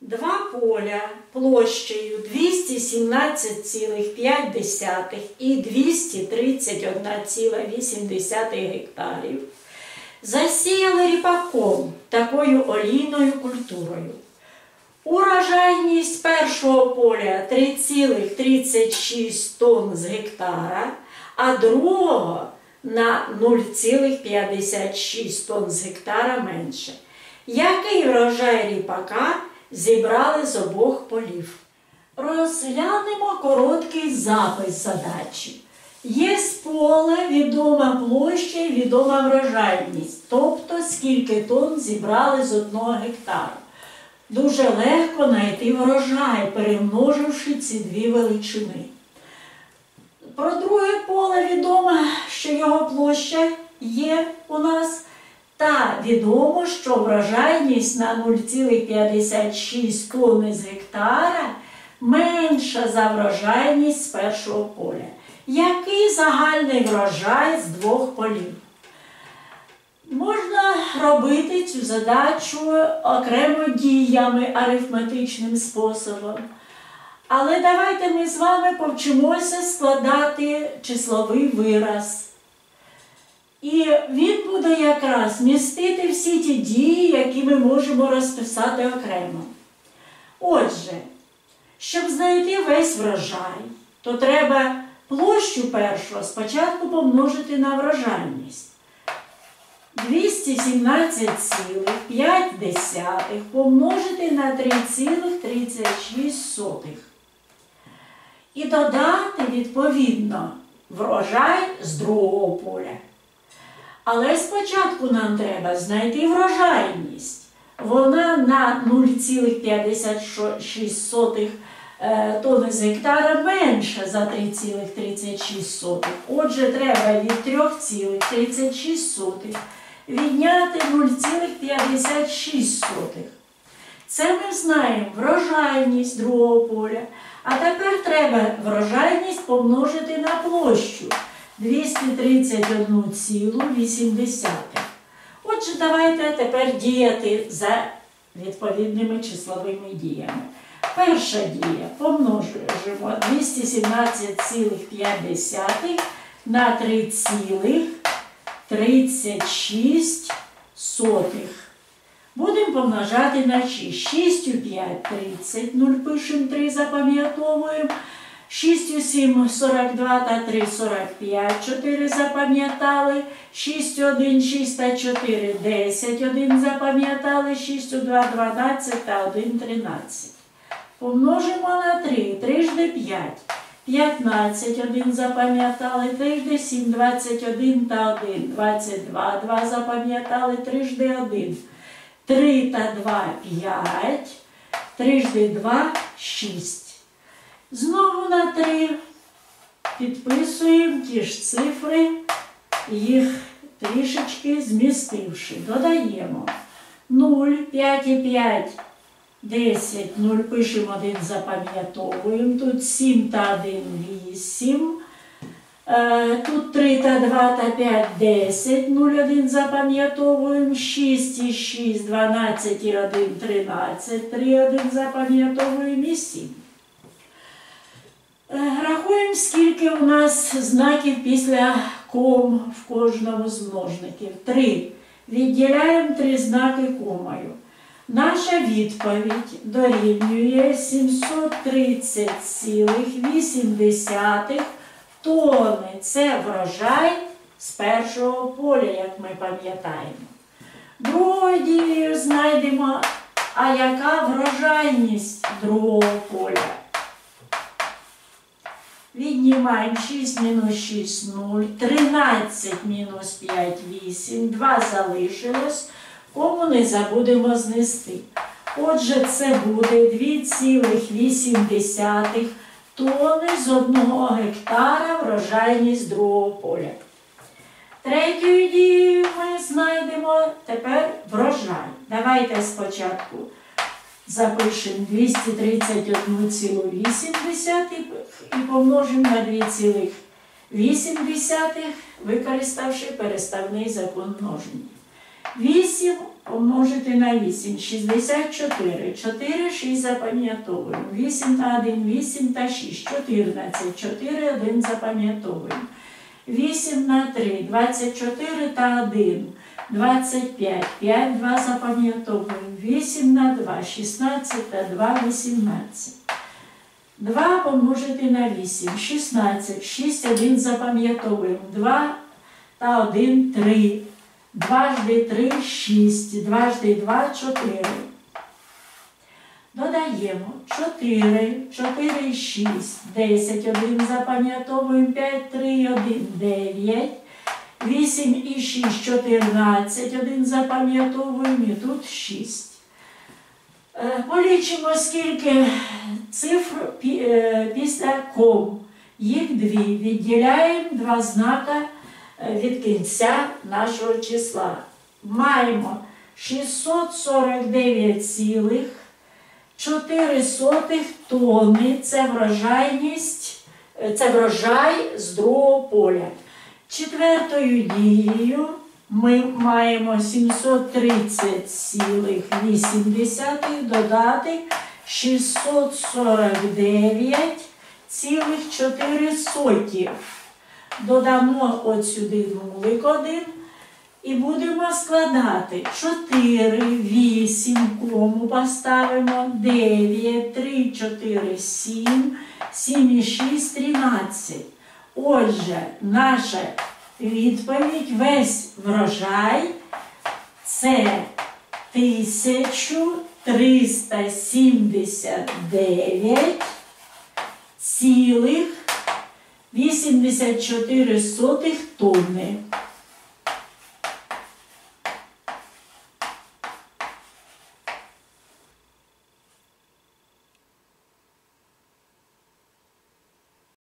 Два поля площею 217,5 і 231,8 гектарів засіяли ріпаком такою олійною культурою. Урожайність першого поля 3,36 тонн з гектара, а другого на 0,56 тонн з гектара менше. Який врожай ріпака зібрали з обох полів? Розглянемо короткий запис задачі. Є поле, відома площа і відома врожайність, тобто скільки тонн зібрали з одного гектару. Дуже легко знайти врожай, перемноживши ці дві величини. Про друге поле відомо, що його площа є у нас, та відомо, що врожайність на 0,56 тонни з гектара менша за врожайність з першого поля. Який загальний врожай з двох полів? Можна робити цю задачу окремо діями арифметичним способом. Але давайте ми з вами повчимося складати числовий вираз. І він буде якраз містити всі ті дії, які ми можемо розписати окремо. Отже, щоб знайти весь врожай, то треба площу першого спочатку помножити на врожайність. 217,5 помножити на 3,36. І додати, відповідно, врожай з другого поля. Але спочатку нам треба знайти врожайність. Вона на 0,56 е, тонни з гектара менша за 3,36. Отже, треба від 3,36 відняти 0,56. Це ми знаємо врожайність другого поля. А тепер треба врожайність помножити на площу 231,8. Отже, давайте тепер діяти за відповідними числовими діями. Перша дія помножуємо 217,5 на 3,36. Будемо помножати на 6. 6 у 5 30, 0 пишемо 3, запам'ятовуємо. 6 у 7 42 та 3 45, 4 запам'ятали. 6 у 1, 6 та 4 10, 1 запам'ятали. 6 у 2 12 та 1 13. Помножимо на 3, 3 жди 5. 15, 1 запам'ятали, 3 жди 7, 21 та 1, 22, 2 запам'ятали, 3 жди 1. 3 та 2 5, 3 жди 2 6. Знову на 3 підписуємо ті ж цифри, їх трішечки змістивши. Додаємо. 0, 5 і 5, 10, 0 пишемо 1, запам'ятовуємо. Тут 7 та 1, 8. Е, тут 3 та 2 та 5, 10, 0, 1 запам'ятовуємо, 6 і 6, 12 і 1, 13, 3, 1 запам'ятовуємо. І 7. Рахуємо, скільки у нас знаків після ком в кожному з множників. 3. Відділяємо 3 знаки комою. Наша відповідь дорівнює 730,8 тони. Це врожай з першого поля, як ми пам'ятаємо. Другою дією знайдемо, а яка врожайність другого поля? Віднімаємо 6 мінус 6 0, 13 мінус 5 8, 2 залишилось, кому не забудемо знести. Отже, це буде 2,8 тони з одного гектара врожайність другого поля. Третьою дією ми знайдемо тепер врожай. Давайте спочатку запишемо 231,8 і помножимо на 2,8, використавши переставний закон множення. 8 помножити на 8, 64. 4, 6 запам'ятовуємо. 8 та 1, 8 та 6, 14. 4, 1 запам'ятовуємо. 8 на 3, 24 та 1, 25. 5, 2 запам'ятовуємо. 8 на 2, 16 та 2, 18. 2 помножити на 8, 16, 6, 1 запам'ятовуємо. 2 та 1, 3. Дважди 3, 6, дважди 2, 4. Додаємо 4, 4, 6, 10, 1 запам'ятовуємо, 5, 3, 1, 9, 8 і 6, 14, 1 запам'ятовуємо і тут 6. Е, Полічимо, скільки цифр е, після ком. Їх дві. Відділяємо два знака е, від кінця нашого числа. Маємо 649,4 тонни. Це врожайність, е, це врожай з другого поля. Четвертою дією ми маємо 730,8 додати 649,4. Додамо от сюди нулик один і будемо складати 4, 8, кому поставимо 9, 3, 4, 7, 7 і 6, 13. Отже, наша відповідь весь врожай це 1379 цілих 84 тонни.